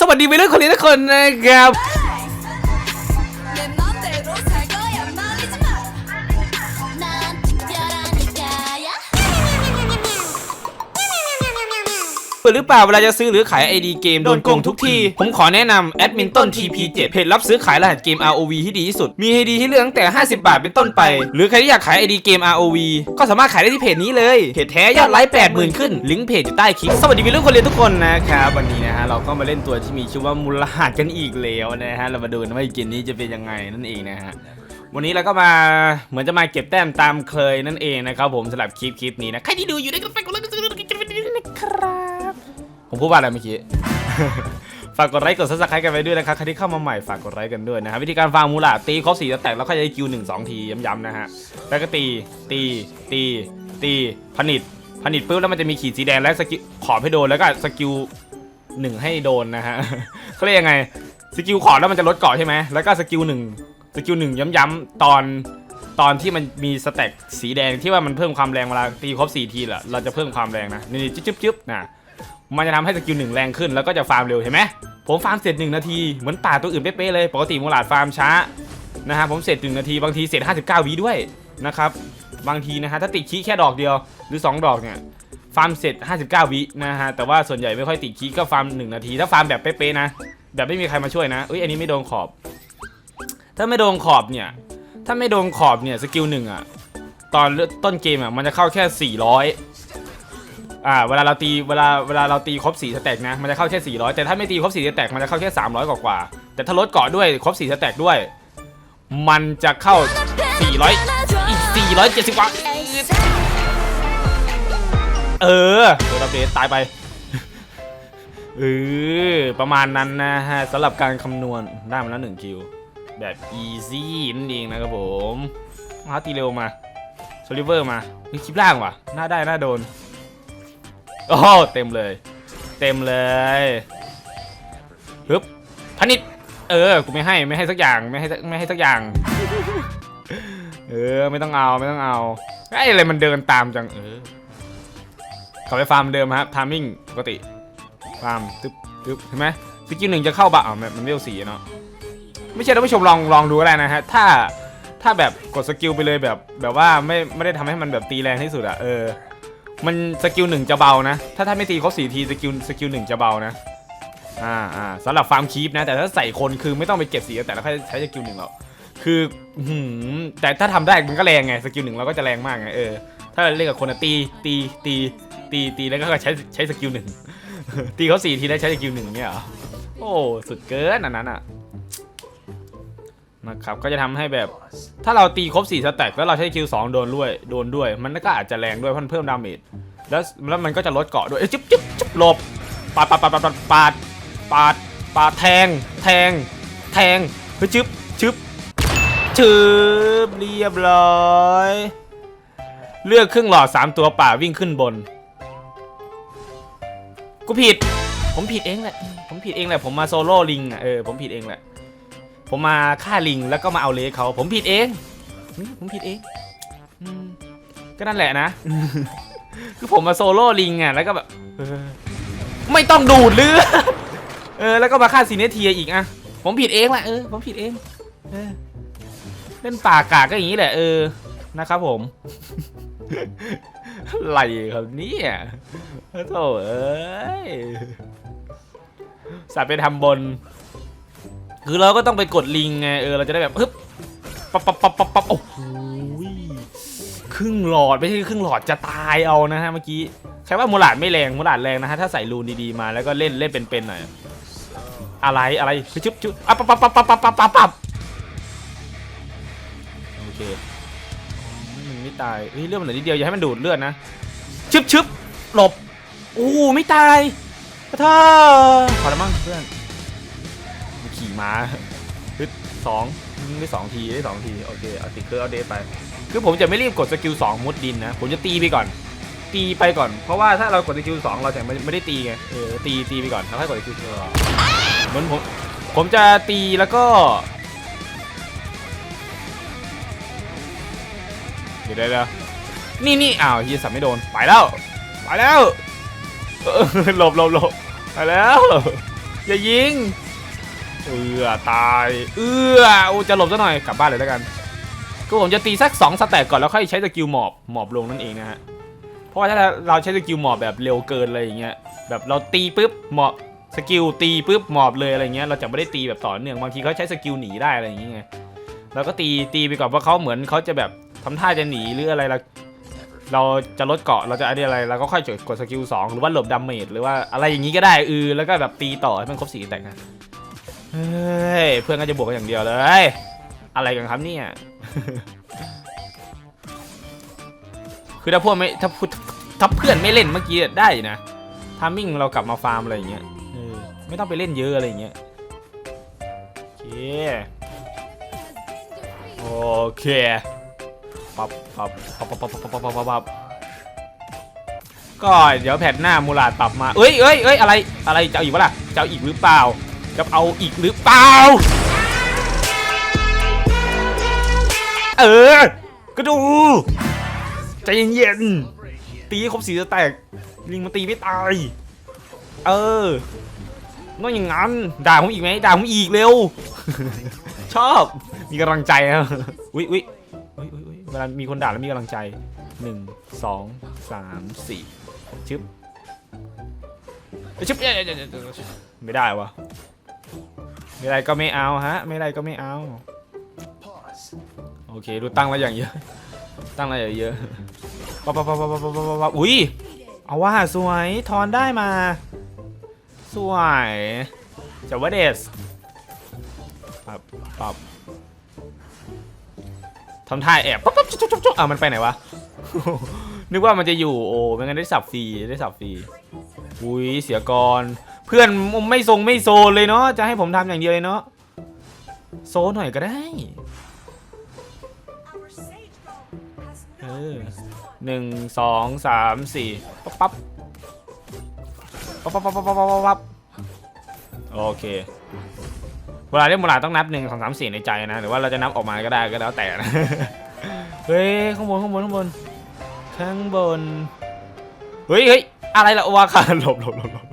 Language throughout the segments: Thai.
สวัสดีไปเรื่องคนนี้ทุกคนนะครับ เปิดหรือเปล่าเวลาจะซื้อหรือขาย ID เกมโดนโกงทุกทีผมขอแนะนำแอดมินต้น TP7 เพจรับซื้อขายรหัสเกม ROV ที่ดีที่สุด มี ID ที่เลือกตั้งแต่ 50 บาทเป็นต้นไป หรือใครที่อยากขาย ID เกม ROV ก็สามารถขายได้ที่เพจนี้เลยเพจแท้ยอดไลค์80,000 ขึ้น ลิงก์เพจอยู่ใต้คลิปสวัสดีพี่ลูกคนเรียนทุกคนนะครับวันนี้นะฮะเราก็มาเล่นตัวที่มีชื่อว่ามูลหัสกันอีกแล้วนะฮะเรามาดูนะว่าเกมนี้จะเป็นยังไงนั่นเองนะฮะวันนี้เราก็มาเหมือนจะมาเก็บแต้มตามเคยนั่นเองนะครับผมสำหรับคลิปคลิปนี้นะใครที่ดูอยู่ได้ก็ฝากกดไลค์กดซับสไครต์กันด้วยนะครับ ผมพูดว่าอะไรเมื่อกี้ ฝากกดไลค์กดซับสไครต์กันไปด้วยนะครับใครที่เข้ามาใหม่ฝากกดไลค์กันด้วยนะฮะวิธีการฟาร์มมูลาตีครบสี่จะแตกแล้วก็จะได้คิวหนึ่งสองทีย้ำๆนะฮะแล้วก็ตีตีตีตีผนิตผนิตปุ๊บแล้วมันจะมีขีดสีแดงและสกิลขอบให้โดนแล้วก็สกิลหนึ่งให้โดนนะฮะเขาเรียกยังไงสกิลขอดแล้วมันจะลดเกาะใช่ไหมแล้วก็สกิลหนึ่งสกิลหนึ่งย้ำๆตอนตอนที่มันมีสแต็กสีแดงที่ว่ามันเพิ่มความแรงเวลาตีครบสี่ทีแหละเราจะเพิ่มความแรงนะนี่จิ๊บจิ๊บๆๆนะ มันจะทำให้สกิลหนึ่งแรงขึ้นแล้วก็จะฟาร์มเร็วเห็นไหมผมฟาร์มเสร็จหนึ่งนาทีเหมือนป่าตัวอื่นเป๊ะเลย ปกติมูลาดฟาร์มช้านะฮะผมเสร็จหนึ่งนาทีบางทีเสร็จ 59วิด้วยนะครับบางทีนะฮะถ้าติดคีย์แค่ดอกเดียวหรือ 2 ดอกเนี่ยฟาร์มเสร็จ 59 วินะฮะแต่ว่าส่วนใหญ่ไม่ค่อยติดคีย์ก็ฟาร์ม1นาที ถ้าฟาร์มแบบเป๊ะๆนะ แบบไม่มีใครมาช่วยนะเอ้ยอันนี้ไม่โดนขอบ ถ้าไม่โดนขอบเนี่ยถ้าไม่โดนขอบเนี่ยสกิลหนึ่งอะตอนต้นเกมอะมันจะเข้าแค่ 400 อ่าเวลาเราตีเวลาเวลาเราตีครบ4สแต็กนะมันจะเข้าแค่ 400 แต่ถ้าไม่ตีครบ4สแต็กมันจะเข้าแค่ 300 กว่ากว่าแต่ถ้าลดเกาะด้วยครบ4สแต็กด้วย มันจะเข้า 400 อีก 470กว่าเออโดนอัปเดตตายไปเออประมาณนั้นนะฮะสำหรับการคำนวณได้มาแล้วหนึ่งคิว แบบอีซี่นั่นเองนะครับผมมาตีเร็วมาโซลิเวอร์มาคลิปล่างว่ะ น่าได้ น่าโดน โอ้โหเต็มเลย เต็มเลยฮึบพนิดเออ กูไม่ให้ไม่ให้สักอย่างไม่ให้สักไม่ให้สักอย่าง เออไม่ต้องเอาไม่ต้องเอาไอ้อะไรมันเดินตามจังเออขับไปฟาร์มเดิมครับทามิ่งปกติฟาร์มตึ๊บตึ๊บเห็นไหมสกิลหนึ่งจะเข้าบะอ๋อมันมันเวสีเนาะไม่ใช่ท่านผู้ชมลองลองดูก็ได้นะฮะถ้าถ้าแบบกดสกิลไปเลยแบบแบบว่าไม่ไม่ได้ทำให้มันแบบตีแรงที่สุดอะเออ มันสกิลหนึ่งจะเบานะ ถ้าถ้านไม่ตีเขาสี่ทีสกิลสกิลหนึ่งจะเบานะอ่าอ่าสำหรับฟาร์มคีปนะ แต่ถ้าใส่คนคือไม่ต้องไปเก็บสีแต่แล้วค่ใช้สกิลหนึ่งหรอกคือหืมแต่ถ้าทำได้มันก็แรงไงสกิลหนึ่งเราก็จะแรงมากไงเออถ้าเล่นกับคนอะตีตีตีตีตีแล้วก็ใช้ใช้สกิลหนึ่งตีเขาสี่ทีแล้วใช้สกิลหนึ่งเนี่ยเหรอโอ้สุดเกินอันนั้นอะ นะครับก็จะทำให้แบบถ้าเราตีครบ4สแต็กแล้วเราใช้คิวสองโดนด้วยโดนด้วย มันก็อาจจะแรงด้วยเพิ่มดาเมจแล้วแล้วมันก็จะลดเกาะด้วยจิ๊บจิ๊บจิ๊บหลบปาดปาดปาดปาดปาดปาดปาดแทง แทง แทงเฮ้ยจึ๊บจึ๊บจึ๊บเรียบร้อย เลือกครึ่งหลอด3ตัวป่าวิ่งขึ้นบน กูผิด ผมผิดเองแหละ ผมผิดเองแหละ ผมมาโซโล่ลิงอะเออผมผิดเองแหละ ผมมาฆ่าลิงแล้วก็มาเอาเลสเขาผมผิดเองผมผิดเองอก็นั่นแหละนะ คือผมมาโซโล่ลิงอะแล้วก็แบบไม่ต้องดูดเลือดเออแล้วก็มาฆ่าซีเนเทียอีกอะผมผิดเองแหละเออผมผิดเองเออเล่นป่ากากก็อย่างนี้แหละเออนะครับ ผมอะไรครับนี่ยโถ่เอ้ยสัตว์ไปทำบน คือเราก็ต้องไปกดลิงไงเออเราจะได้แบบปึ๊บปั๊บปั๊บปั๊บปั๊บปับโอ้โหครึ่งหลอดไม่ใช่ครึ่งหลอดจะตายเอานะฮะเมื่อกี้แค่ว่ามูลาดไม่แรงมูลาดแรงนะฮะถ้าใส่รูนดีๆมาแล้วก็เล่นเล่นเป็นๆหน่อยอะไรอะไรชุบชุบอะปั๊บปั๊บปั๊บปั๊บปั๊บปับปับโอเคมันไม่ตายเฮ้ยเลือดมันเหลือนิเดียวอย่าให้มันดูดเลือดนะชึบชึบหลบโอ้ไม่ตายกระเทาะขอแล้วมั้งเพื่อน ขี่ม้าฮึดสองได้สองทีได้สองทีโอเคเอาติดเครื่องเอาเดทไป คือผมจะไม่รีบกดสกิลสองมุดดินนะ ผมจะตีไปก่อน ตีไปก่อน เพราะว่าถ้าเรากดสกิลสองเราจะไม่ไม่ได้ตีไงเออตีตีไปก่อนแล้วค่อยกดสกิลสองเหมือนผมผมจะตีแล้วก็ เดี๋ยวเดี๋ยวเดี๋ยนี่นี่อ้าวเฮียสับไม่โดนไปแล้วไปแล้วหลบหลบหลบไปแล้ว อย่ายิง เอือตาย เอือโอ้จะหลบซะหน่อยกลับบ้านเลยแล้วกันก็ผมจะตีสัก2สแต็กก่อนแล้วค่อยใช้สกิลหมอบหมอบลงนั่นเองนะฮะเพราะว่าถ้าเราใช้สกิลหมอบแบบเร็วเกินอะไรอย่างเงี้ยแบบเราตีปุ๊บหมอบสกิลตีปุ๊บหมอบเลยอะไรเงี้ยเราจะไม่ได้ตีแบบต่อเนื่องบางทีเขาใช้สกิลหนีได้อะไรอย่างเงี้ยเราก็ตีตีไปก่อนเพราะเขาเหมือนเขาจะแบบทำท่าจะหนีหรืออะไรเราเราจะลดเกาะเราจะอะไรอะไรเราก็ค่อยกดสกิลสองหรือว่าหลบดาเมจหรือว่าอะไรอย่างนี้ก็ได้เออแล้วก็แบบตีต่อให้มันครบสี่แตกนะ เฮ้ย เพื่อนก็จะบวกกันอย่างเดียวเลย อะไรกันครับเนี่ย คือถ้าพวกไม่ถ้าพูดถ้าเพื่อนไม่เล่นเมื่อกี้ได้นะทามิ่งเรากลับมาฟาร์มอะไรอย่างเงี้ยไม่ต้องไปเล่นเยอะอะไรอย่างเงี้ย โอเค โอเคปับปับปับปับปับปับปับปับปับก็เดี๋ยวแผ่นหน้ามูลาดปรับมา เอ้ยเอ้ยเอ้ยอะไร อะไรจะเอาอีกวะล่ะจะเอาอีกหรือเปล่า จะเอาอีกหรือเปล่า เออ ก็ดู ใจเย็นๆ ตีครบสีจะแตก ลิงมันตีไม่ตาย เออต้องอย่างงั้น ด่าผมอีกไหมด่าผมอีกเร็ว ชอบ มีกำลังใจนะอุ้ยอุ้ยอุ้ยอุ้ยอุ๊ยเวลามีคนด่าแล้วมีกำลังใจหนึ่งสองสามสี่ชึบชึบไม่ได้วะ ไม่ไรก็ไม่เอาฮะ ไม่ไรก็ไม่เอา โอเค ดูตั้งแล้วอย่างเยอะ ตั้งแล้วอย่างเยอะปั๊บปั๊บปั๊บปั๊บปั๊บปั๊บอุ้ย เอาว่าสวย ทอนได้มา สวยจาวเดสปับปับทำท่าแอบปั๊บปั๊บจุ๊บจุ๊บจุ๊บอะมันไปไหนวะ นึกว่ามันจะอยู่ โอ้ไม่งั้นได้สับฟรี ได้สับฟรี อุ้ย เสียกร เพื่อนไม่ทรงไม่โซเลยเนาะจะให้ผมทำอย่างเดียวเลยเนาะโซหน่อยก็ได้เออหนึ่งสองสามสี่ปั๊บปั๊บปั๊บปั๊บปั๊บปั๊บปั๊บโอเคเวลาเรียกโมลาต้องนับหนึ่งสองสามสี่ในใจนะหรือว่าเราจะนับออกมาก็ได้ก็แล้วแต่นะเฮ้ยข้างบนข้างบนข้างบนข้างบนเฮ้ยเฮ้ยอะไรล่ะวะค่ะหลบหลบหลบ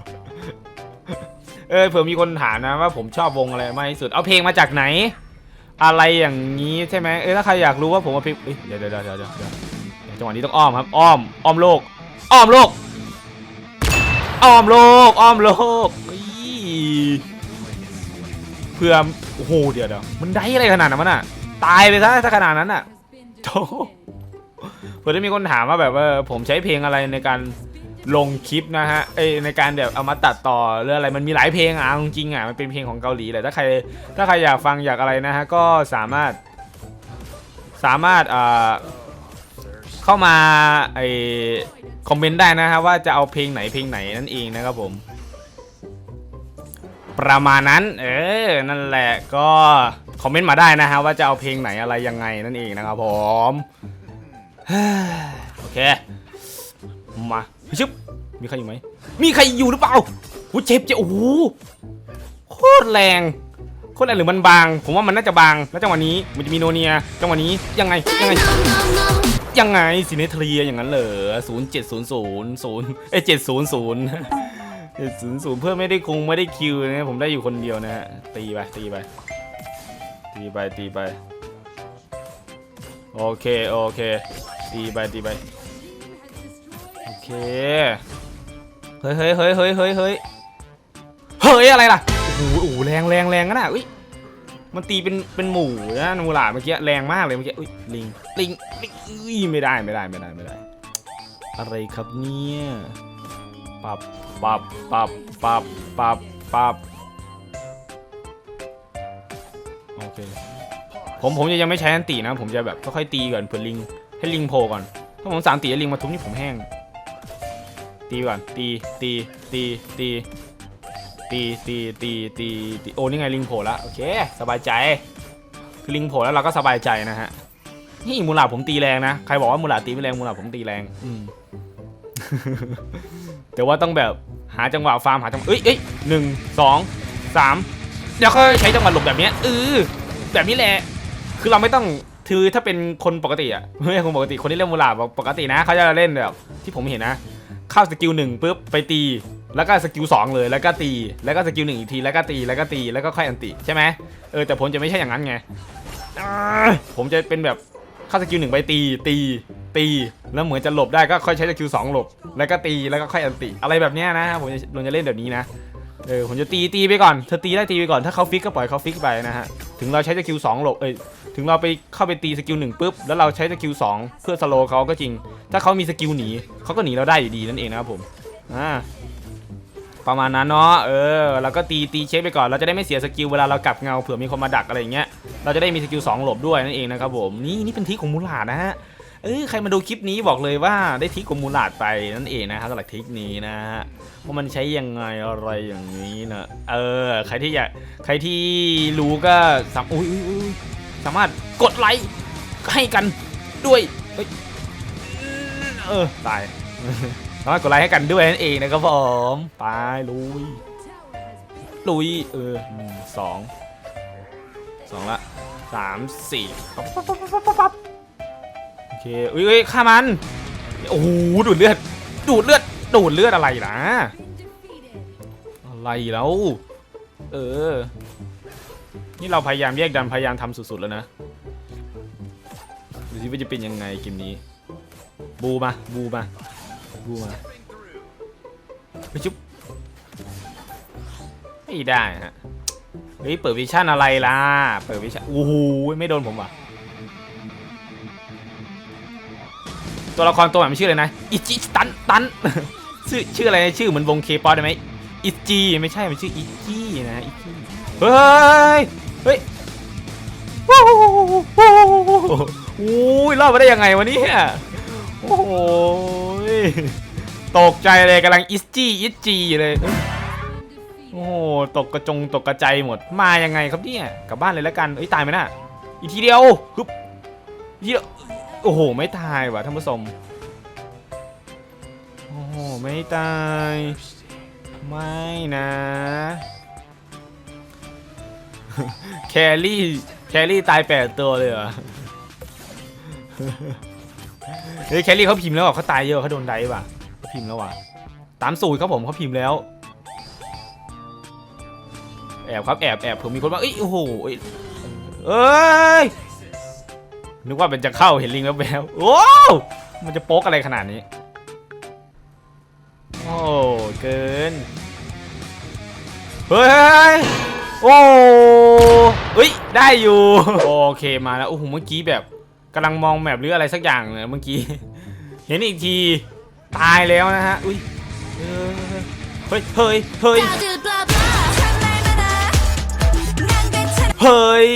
เออเผื่อมีคนถามนะว่าผมชอบวงอะไรมากที่สุด เอาเพลงมาจากไหน อะไรอย่างนี้ใช่ไหมเออถ้าใครอยากรู้ว่าผมเอาเพลงเอ้ยเดี๋ยวเดี๋ยวเดี๋ยวเดี๋ยวจังหวะนี้ต้องอ้อมครับอ้อมอ้อมโลก อ้อมโลก อ้อมโลก อ้อมโลกเพื่อโอ้โหเดี๋ยวเดี๋ยวมันได้อะไรขนาดนั้นมันอะ ตายไปซะถ้าขนาดนั้นอะโธ่เผื่อจะมีคนถามว่าแบบว่าผมใช้เพลงอะไรในการ ลงคลิปนะฮะเอในการแบบเอามาตัดต่อหรืออะไรมันมีหลายเพลงอะจริงอะมันเป็นเพลงของเกาหลีแหละถ้าใครถ้าใครอยากฟังอยากอะไรนะฮะก็สามารถ สามารถอ่าเข้ามาไอคอมเมนต์ได้นะฮะว่าจะเอาเพลงไหนเพลงไหนนั่นเองนะครับผม ประมาณนั้น เออนั่นแหละก็คอมเมนต์มาได้นะฮะว่าจะเอาเพลงไหนอะไรยังไงนั่นเองนะครับผมโอเคมา ชึบมีใครอยู่ไหมมีใครอยู่หรือเปล่าโอ้เจ็บเจ็บโอ้โหโคตรแรงโคตรแรงหรือมันบาง ผมว่ามันน่าจะบางแล้วจังหวะนี้มันจะมีโนเนียจังหวะนี้ยังไงยังไง ยังไงซินเนเทรียอย่างนั้นเหรอศูนย์เจ็ดศูนย์ศูนย์ศูนย์เอ้เจ็ดศูนย์ศูนย์เจ็ดศูนย์ศูนย์เพื่อไม่ได้คงไม่ได้คิวนะผมได้อยู่คนเดียวนะฮะตีไปตีไปตีไปตีไปโอเคโอเคตีไปตีไป เคเฮ้ยเฮ้ยเฮ้ยเฮ้ยเฮ้ยเฮ้ยเฮ้ยอะไรล่ะโอ้โหโอ้โหแรงแรงแรงกันนะอุ้ยมันตีเป็นเป็นหมูนะนูหลาเมื่อกี้แรงมากเลยเมื่อกี้อุ้ยลิงลิงลิงอุ้ยไม่ได้ไม่ได้ไม่ได้ไม่ได้ อะไรครับเนี่ยปับปับปับปับปับปับโอเคผมผมจะยังไม่ใช้อันตีนะ ผมจะแบบค่อยๆตีก่อนเผื่อลิงให้ลิงโผล่ก่อนถ้าผมสามตีให้ลิงมาทุบนี่ผมแห้ง ตีก่อนตีตีตีตีตีตีตีตีตีโอ้นี่ไงลิงโผล่ละโอเค สบายใจ คือลิงโผล่แล้วเราก็สบายใจนะฮะนี่มูลาผมตีแรงนะใครบอกว่ามูลาตีไม่แรงมูลาผมตีแรงอืมแต่ว่าต้องแบบหาจังหวะฟาร์มหาจังหวะเอ้ยเอ้ยหนึ่งสองสามเดี๋ยวค่อยใช้จังหวะหลบแบบนี้เออแบบนี้แหละคือเราไม่ต้องคือถ้าเป็นคนปกติอะไม่ใช่คนปกติคนที่เล่นมูลาปกตินะเขาจะเล่นแบบที่ผมเห็นนะ เข้าสกิลหนึ่งปุ๊บไปตี แล้วก็สกิลสองเลยแล้วก็ตี แล้วก็สกิลหนึ่งอีกทีแล้วก็ตีแล้วก็ตีแล้วก็ค่อยอันติใช่ไหมเออแต่ผมจะไม่ใช่อย่างนั้นไงผมจะเป็นแบบเข้าสกิลหนึ่งไปตีตีตีแล้วเหมือนจะหลบได้ก็ค่อยใช้สกิลสองหลบ แล้วก็ตีแล้วก็ค่อยอันติอะไรแบบนี้นะผมจะผมจะเล่นแบบนี้นะเออผมจะตีตีไปก่อนเธอตีได้ตีไปก่อนถ้าเขาฟิกก็ปล่อยเขาฟิกไปนะฮะถึงเราใช้สกิลสองหลบเอ้ย ถึงเราไปเข้าไปตีสกิลหนึ่งปุ๊บแล้วเราใช้สกิลสองเพื่อสโลเขาก็จริง ถ้าเขามีสกิลหนีเขาก็หนีเราได้อยู่ดีนั่นเองนะครับผมอ่าประมาณนั้นเนาะเออเราก็ตีตีเช็คไปก่อนเราจะได้ไม่เสียสกิลเวลาเรากลับเงาเผื่อมีคนมาดักอะไรอย่างเงี้ยเราจะได้มีสกิล2หลบด้วยนั่นเองนะครับผมนี่นี่เป็นทิคของมูลาดนะฮะเออใครมาดูคลิปนี้บอกเลยว่าได้ทิคของมูลาดไปนั่นเองนะครับสำหรับทิคนี้นะฮะว่ามันใช้ยังไงอะไรอย่างนี้นะเออใครที่อยากใครที่รู้ก็สามอุ้ยอุ้ย สามารถกดไลค์ให้กันด้วยเฮ้ยเออตายสามารถกดไลค์ให้กันด้วยนั่นเองนะครับผมไปลุยลุยเออสองสองละสามสี่โอเคอุ้ยฆ่ามันโอ้โหดูดเลือด ดูดเลือด ดูดเลือดอะไรนะอะไรแล้ว เออ นี่เราพยายามแยกดันพยายามทำสุดๆแล้วนะดูสิว่าจะเป็นยังไงเกมนี้ บูมาบูมาบูมาไปชุบไม่ได้ฮะเฮ้ยเปิดวิชั่นอะไรล่ะ เปิดวิชั่นโอ้โหไม่โดนผมว่ะตัวละครตัวใหม่มันชื่ออะไรนะอิจิตันตันชื่อชื่ออะไรนะชื่อเหมือนวงเคป๊อปได้ไหมอิจิไม่ใช่มันชื่ออิจินะอิจิเฮ้ย เฮ้ยโอ้โหโอ้ยรอดมาได้ยังไงวะเนี่ยโอ้โหยตกใจเลยกำลังอิสจี้อิสจีเลยโอ้โหตกกระจงตกกระใจายหมดมายังไงครับเนี่ยกลับบ้านเลยแล้วกันเอ้ยตายไหมน่ะอีกทีเดียวฮึบทีเดียวโอ้โหไม่ตายว่ะท่านผู้ชมโอ้โหไม่ตายไม่นะ แครี่แครี่ตายแปดตัวเลยเหรอเฮ้ยแคลรี่เขาพิมพ์แล้วอะเขาตายเยอะเขาโดนไดฟ์ว่ะเขาพิมพ์แล้วว่ะตามสูตรครับผมเขาพิมพ์แล้วแอบครับแอบแอบผมมีคนว่าเอ้ยโอ้โหเอ้ยนึกว่าเป็นจะเข้าเห็นลิงแล้วแววโอ้มันจะโป๊กอะไรขนาดนี้ โอ้เกิน เฮ้ย โอ้เฮ้ยได้อยู่โอเคมาแล้วโอ้โหเมื่อกี้แบบกำลังมองแมพหรืออะไรสักอย่างเลยเมื่อกี้ เห็นอีกทีตายแล้วนะฮะอุ้ยเฮ้ยเฮ้ยเฮ้ยเฮ้ย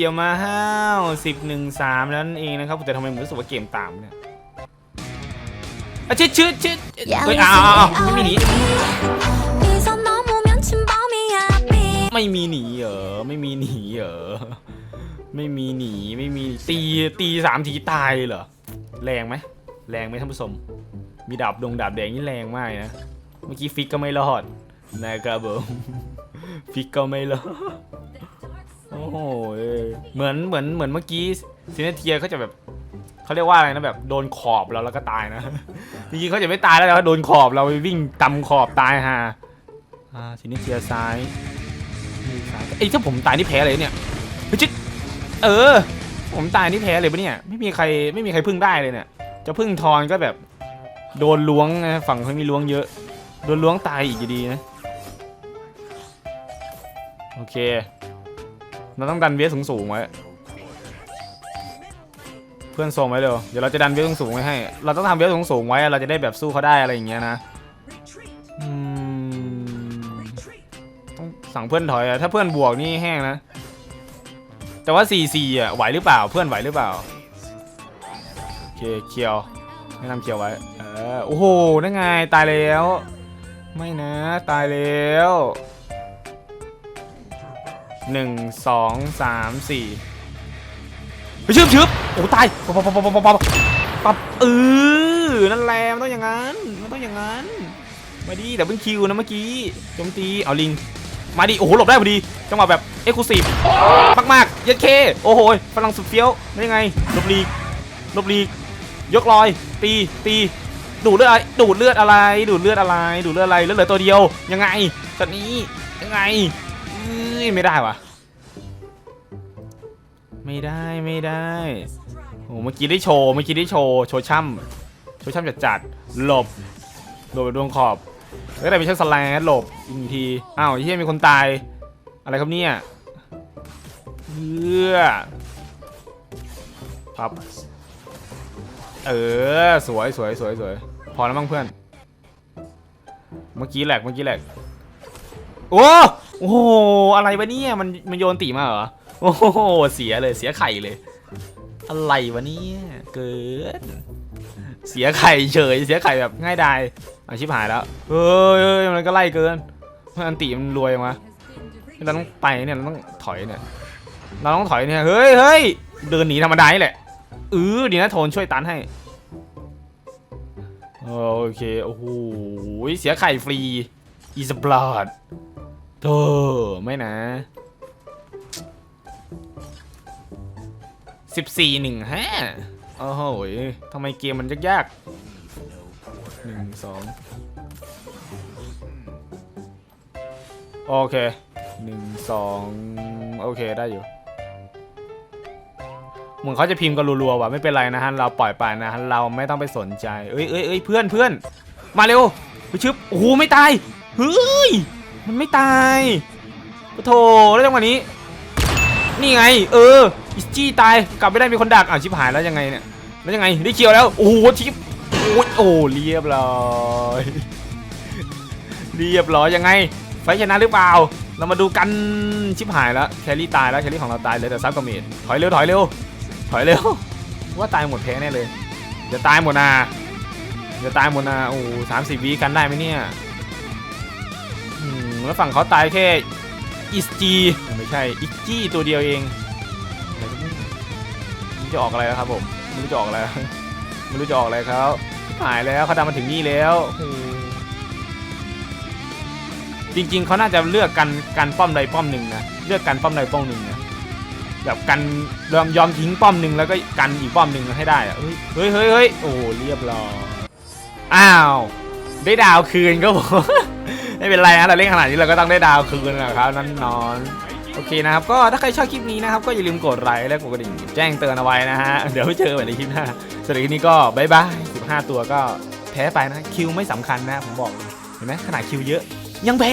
อย่ามาห้าวสิบหนึ่งสามนั่นเองนะครับแต่ทำไมผมรู้สึกว่าเกมตามเนี่ยอะชิดชิดชิดเฮ้ยอ้าวไม่หนี ไม่มีหนีเหรอไม่มีหนีเหรอไม่มีหนีไม่มีตีตีสามทีตายเหรอแรงไหมแรงไหมท่านผู้ชมมีดาบดงดาบแดงนี่แรงมากนะเมื่อกี้ฟิกก็ไม่รอดนะครับผมฟิกก็ไม่รอดโอ้โหเอ้ยเหมือนเหมือนเหมือนเมื่อกี้ซินเนเทียเขาจะแบบเขาเรียกว่าอะไรนะแบบโดนขอบเราแล้วก็ตายนะจริงๆเขาจะไม่ตายแล้วแต่ว่าโดนขอบเราไปวิ่งตำขอบตายฮะอ่าซินเนเทียซ้าย นี่ซ้ายเอ้ถ้าผมตายนี่แพ้เลยเนี่ยเฮ้ยจิ๊ดเออ ผมตายนี่แพ้เลยปะเนี่ยไม่มีใครไม่มีใครพึ่งได้เลยเนี่ยจะพึ่งทอนก็แบบ โดนล้วงนะฝั่งเขามีล้วงเยอะ โดนล้วงตายอีกอยู่ดีนะโอเค เราต้องดันเวสสูงๆไว้เพื่อนส่งไว้เร็วเดี๋ยวเราจะดันเวสสูงๆไว้ให้ เราต้องทำเวสสูงๆไว้เราจะได้แบบสู้เขาได้อะไรอย่างเงี้ยนะอืม สั่งเพื่อนถอยอะถ้าเพื่อนบวกนี่แห้งนะ แต่ว่า4-4อะไหวหรือเปล่าเพื่อนไหวหรือเปล่าโอเคเคียวแนะนำเคียวไว้เออโอ้โหนั่นไงตายแล้ว ไม่นะตายแล้วหนึ่งสองสามสี่ไปชึบชึบโอ้ตายปั๊บปั๊บปั๊บปั๊บปั๊บปั๊บปั๊บเออนั่นแหละมันต้องอย่างนั้นมันต้องอย่างนั้น มาดิแต่เพิ่งคิวนะเมื่อกี้โจมตีเอาลิง มาดิ โอ้โห หลบได้พอดี จังหวะแบบเอ็กซ์คลูซีฟมากๆยัดเค โอ้โหฝรั่งสุดเฟี้ยวได้ยังไงลบลีกลบลีกยกลอย ตี ตี ดูดเลือดอะไรดูดเลือดอะไร ดูดเลือดอะไร ดูดเลือดอะไรแล้วเหลือตัวเดียว ยังไงตอนนี้ยังไงไม่ได้วะไม่ได้ไม่ได้โอ้เมื่อกี้ได้โชว์เมื่อกี้ได้โชว์โชว์ช่ำโชว์ช่ำจัดจัดหลบหลบไปดวงขอบ แล้วแต่ไม่ใช่สแลนหลบอีกหนึ่งทีอ้าวเฮียมีคนตาย อะไรครับเนี่ยเพื่อครับเออสวยสวยสวยสวยพอแล้วมั้งเพื่อน เมื่อกี้แหลกเมื่อกี้แหลกโอ้โอ้โหอะไรวะเนี่ยมันมันโยนตีมาเหรอโอ้โหเสียเลยเสียไข่เลย อะไรวะเนี่ยเกินเสียไข่เฉยเสียไข่แบบง่ายดาย อาชิบหายแล้วเฮ้ยมันก็ไล่เกินมันตีมันรวยมาเราต้องไปเนี่ยเราต้องถอยเนี่ยเราต้องถอยเนี่ยเฮ้ยเฮ้ยเดินหนีธรรมดานี่แหละเออดีนะโทนช่วยตันให้โอเคโอ้โหเสียไข่ฟรีอีสบลอดโธ่ไม่นะสิบสี่หนึ่งห้าโอ้โหทำไมเกมมันยากๆ หนึ่งสองโอเคหนึ่งสองโอเคได้อยู่เหมือนเขาจะพิมพ์กันรัวๆว่ะไม่เป็นไรนะฮะเราปล่อยไปนะฮะเราไม่ต้องไปสนใจ เอ้ยเอ้ยเอ้ยเพื่อนเพื่อนมาเร็วไปชึบโอ้โหไม่ตายเฮ้ยมันไม่ตายโอ้โถแล้วจังหวะนี้ นี่ไง เอออิจี้ตายกลับไม่ได้มีคนดักอ่าวชิบหายแล้วยังไงเนี่ยแล้วยังไงได้เคียวแล้วโอ้โหทิปโอ้ยโอ้เรียบร้อยเรียบร้อยยังไง ไฟชนะหรือเปล่า เรามาดูกันชิบหายแล้วแครี่ตายแล้วแครี่ของเราตายเหลยแต่ซับกระเมดถอยเร็วถอยเร็วถอยเร็วว่าตายหมดแพ้แน่เลยเดี๋ยวตายหมดนาเดี๋ยวตายหมดนาโอ้สามสิบวิกันได้ไหมเนี่ยแล้วฝั่งเขาตายแค่อิสจีไม่ใช่อิสจีตัวเดียวเองไม่รู้จะออกอะไรแล้วครับผมไม่รู้จะออกอะไรไม่รู้จะออกอะไรเขา หายแล้วเขาดันมาถึงนี่แล้วจริง ๆเขาน่าจะเลือกกันกันป้อมใดป้อมหนึ่งนะเลือกกันป้อมใดป้อมหนึ่งนะแบบกันยอมยอมทิ้งป้อมหนึ่งแล้วก็กันอีกป้อมหนึ่งให้ได้อะเฮ้ยเฮ้ยเฮ้ยโอ้เรียบร้อยอ้าวได้ดาวคืนก็บอกไม่เป็นไรนะเราเล่นขนาดนี้เราก็ต้องได้ดาวคืนนะครับนั่นนอนโอเคนะครับก็ถ้าใครชอบคลิปนี้นะครับก็อย่าลืมกดไลค์และกดกระดิ่งแจ้งเตือนเอาไว้นะฮะเดี๋ยวไปเจอกันในคลิปหน้าสำหรับคลิปนี้ก็บายบาย 15 ตัวก็แพ้ไปนะคิวไม่สำคัญนะผมบอกเลยเห็นไหมขนาดคิวเยอะ ยังแพ้